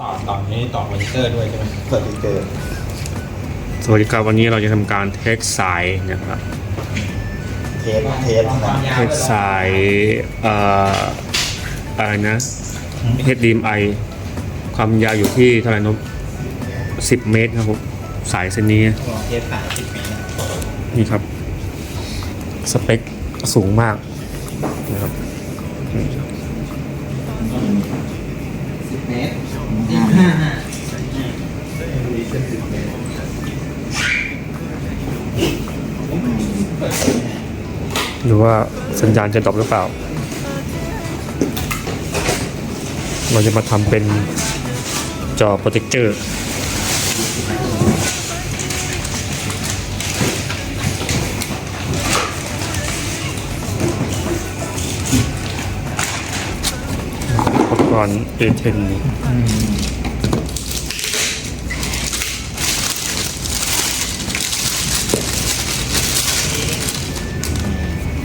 ต่อต่อนี้ต่อมอนิเตอร์ด้วยใช่ไหมสติกเกอร์สวัสดีครับวันนี้เราจะทำการเทสสายนะครับ เทสเทสนะเทสสายเอ่ออะไรนะ HDMI ความยาวอยู่ที่เท่าไหร่นบ10 เมตรครับผมสายเส้นนี้ลองเทสสายสิบเมตรนี่ครับ สเปคสูงมากนะครับ สิบเมตรยี่ ห้าห้าหรือว่าสัญญาณจะดรอปหรือเปล่า เราจะมาทำเป็นจอโปรเจคเจอร์อุปกรณ์ A10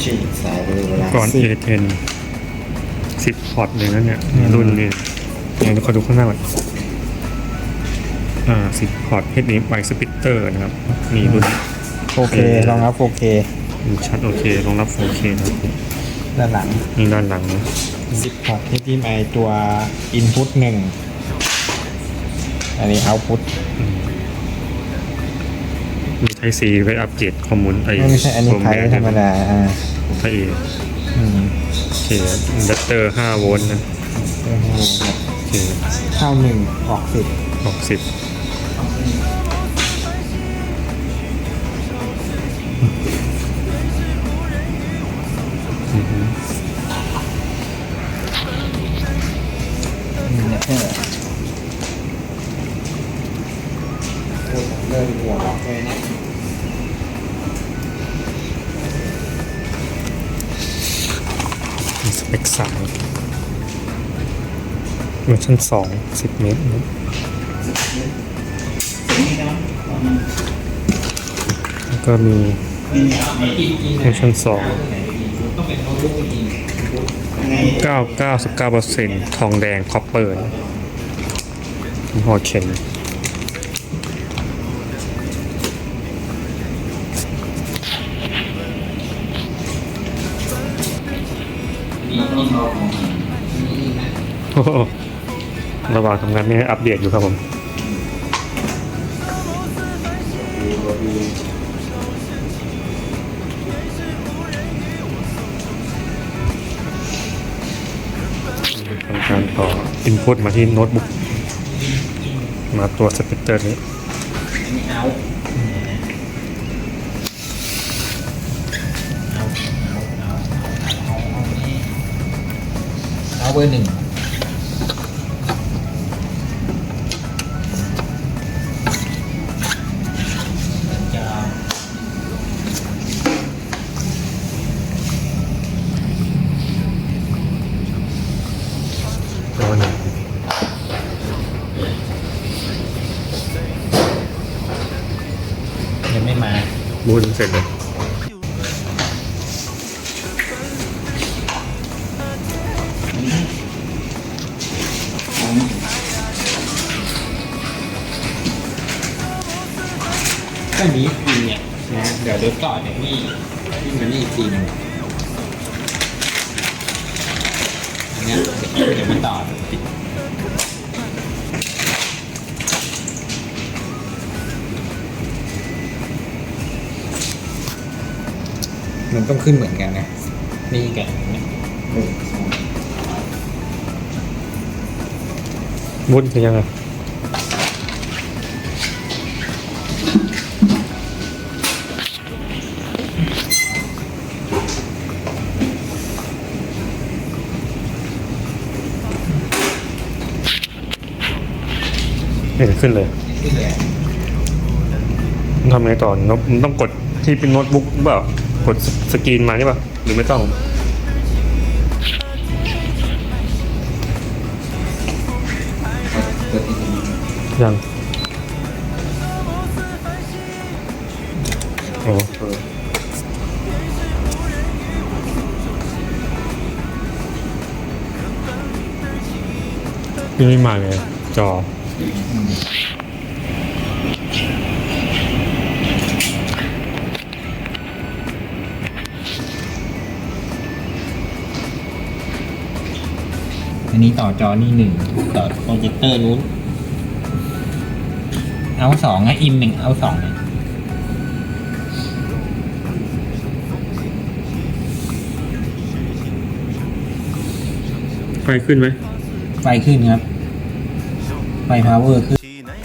ฉีดสายไปเลยเวลาก่อน A10 สิบพอร์ตเลยนะเนี่ยรุ่นนี้เดี๋ยวขอดูข้างหน้าก่อนอ่าสิบพอร์ต HDMI splitter นะครับมีรุ่นโอเครองรับโอเคมีชัดโอเครองรับ 4K นะครับด้านหลัง นี่ด้านหลังนะสิบพอร์ต HDMI ตัว Input หนึ่งอันนี้ Output มี ไทซีไว้อัปเกรดข้อมูลไอ้ไม่ใช่อันนี้ไพแบธรรมดาอ่าไทเออืมโอเคอินดัตเตอร์5โวลต์นะโอ้โหครับโอเคเข้าหนึ่งออกสิบออกสิบ สเปคสามเวอร์ชันสองสิบเมตรนะแล้วก็มีเวอร์ชันสองต้องเป็นโน้ตบุ๊กจริงเก้าเก้าสิบเก้าเปอร์เซ็นต์ทองแดงคอปเปอร์ยี่ห้อเคนมี โอ้โหระหว่างทำงานนี่อัปเดตอยู่ครับผมทำการต่อ input มาที่โน้ตบุ๊ก มาตัวสปิตเตอร์นี้ เอาเบอร์หนึ่งจะตัวหนึ่งยังไม่มาบูนเสร็จเลย ก็นี้จริงเนี่ยนะเดี๋ยวเดี๋ยวต่อเนี่ยนี่นี่มันนี่อีกทีหนึงอันเนี้ยเดี๋ยวมันต่อติดมันต้องขึ้นเหมือนกันนะ นี่กับเนี่ยบูนยังไง เห็นขึ้นเลยขึ้นเลยทำไงต่อนตมันต้องกดที่เป็นโน้ตบุ๊กหรือเปล่ากดสกรีนมาใช่ป่ะหรือไม่ต้องยังโอ้ยังไม่มาเลยจอ อันนี้ต่อจอนี่หนึ่งต่อโปรเจคเตอร์นู้น เอาสองนะอินหนึ่งเอาสองนะไฟขึ้นไหมไฟขึ้นครับ ไฟพาวเวอร์ขึ้น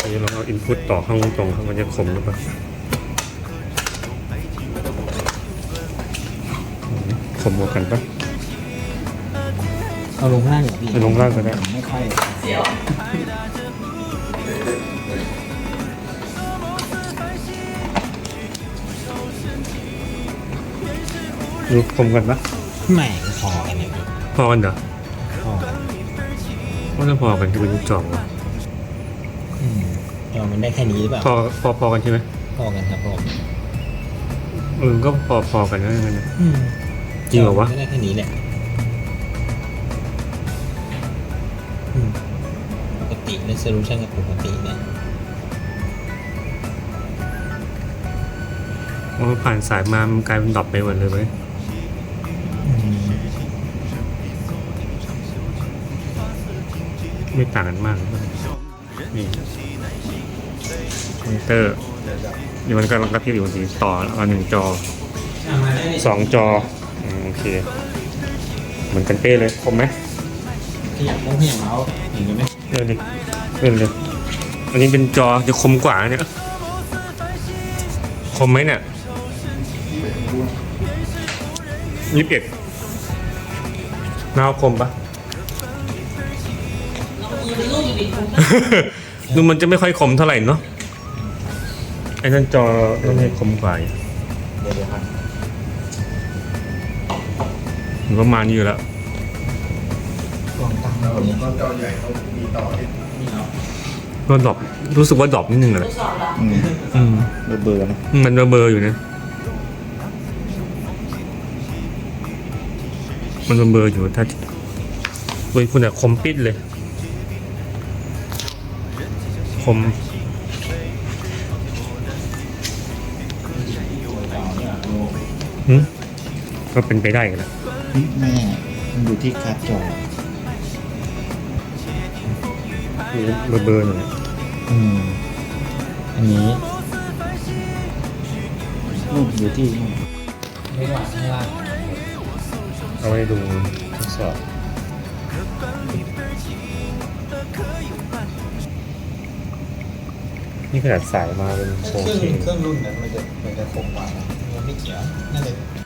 อันนี้เราเอาอินพุตต่อข้างตรงข้างมันจะคมหรือเปล่าคมกว่ากันปะเอาลงล่างเหรอพี่เอาลงล่างก็ได้ไม่ค่อยดูคมกันปะแหม่พอกันเนี่ยพี่พอกันเหรอพอกันว่าจะพอกันที่เป็นลูกจองวะอืมจ อมันได้แค่นี้หรือเปล่าพอพอพอกันใช่ไหมพอกันครับผมเออก็พอพอกันนะงั้นนะอืมจริงเหรอวะจมันได้แค่นี้แหละอืมปกติในโซลูชันกับปกติเนี่ยโอ้ผ่านสายมามันกลายเป็นดรอปไปหมดเลยเว้ยอืมไม่ต่างกันมากเลย นี่คอมพิวเตอร์เดี๋ยวมันกำลังกระพริบอยู่ทีต่อเอาหนึ่งจอสองจอโอเค เหมือนกันเป้เลยคมไหมขยับต้งขยับเมาส์เห็นไหมเลื่อนดิเลื่อนเลยอันนี้เป็นจอจะคมกว่าเนี่ยคมไหมเนี่ยยี่สิบเอ็ดนาวคมปะ ดูมันจะไม่ค่อยคมเท่าไหร่เนาะไอ้นั่นจอต้องให้คมกว่าอีกเดี๋ยวเดี๋ยวครับหรือประมาณนี้อยู่แล้ว กล้องตั้งตรงนี้ก็จอใหญ่เขามีต่อที่นี่เนาะก็ดรอปรู้สึกว่าดรอปนิดนึงเลยอืมอืม เบอร์เบอร์นะมันเบลอๆอยู่นะ มันเบลอๆอยู่ถ้าเว้ยคุณอะคมปิดเลย คมหึก็เป็นไปได้กันแล้วแม่มันอยู่ที่การ์ดจอเบลอๆหน่อยอืมอันนี้รูปอยู่ที่นู่นไม่หวานข้างล่างเอาไว้ดูทดสอบ นี่ขนาดสายมาเป็นโอเค เครื่องรุ่นนั้นมันจะมันจะคงกว่านะมันไม่เกี่ยวน่าจะ